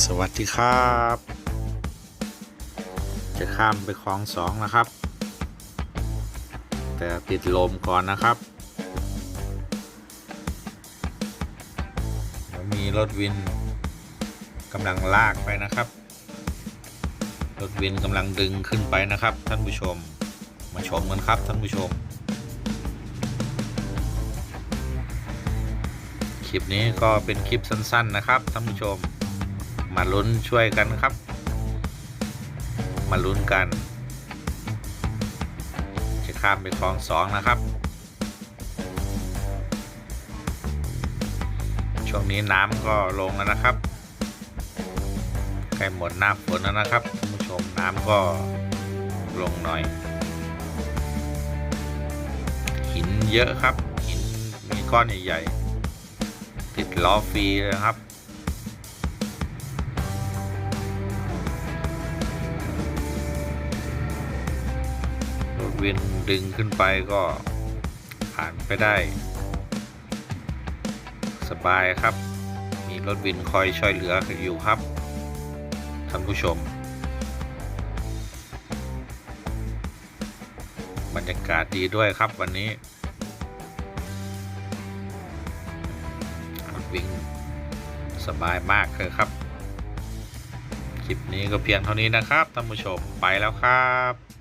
สวัสดีครับ จะข้ามไปคลองสองนะครับ แต่ติดลมก่อนนะครับเดี๋ยวมีรถวินกำลังลากไปนะครับ รถวินกำลังดึงขึ้นไปนะครับ ท่านผู้ชม มาชมกันครับท่านผู้ชม คลิปนี้ก็เป็นคลิปสั้น ๆ นะครับท่านผู้ชม มาลุ้นช่วยกันครับ มาลุ้นกัน จะข้ามไปคลองสองนะครับ ช่วงนี้น้ำก็ลงแล้วนะครับใกล้หมดหน้าฝนแล้วนะครับท่านผู้ชมน้ำก็ลงหน่อย หินเยอะครับ หินมีก้อนใหญ่ๆติดล้อฟรีเลยครับ วินดึงขึ้นไปก็ผ่านไปได้ สบายครับ มีรถวินคอยช่วยเหลืออยู่ครับท่านผู้ชม บรรยากาศดีด้วยครับวันนี้รถวิ่งสบายมากเลยครับ คลิปนี้ก็เพียงเท่านี้นะครับท่านผู้ชมไปแล้วครับ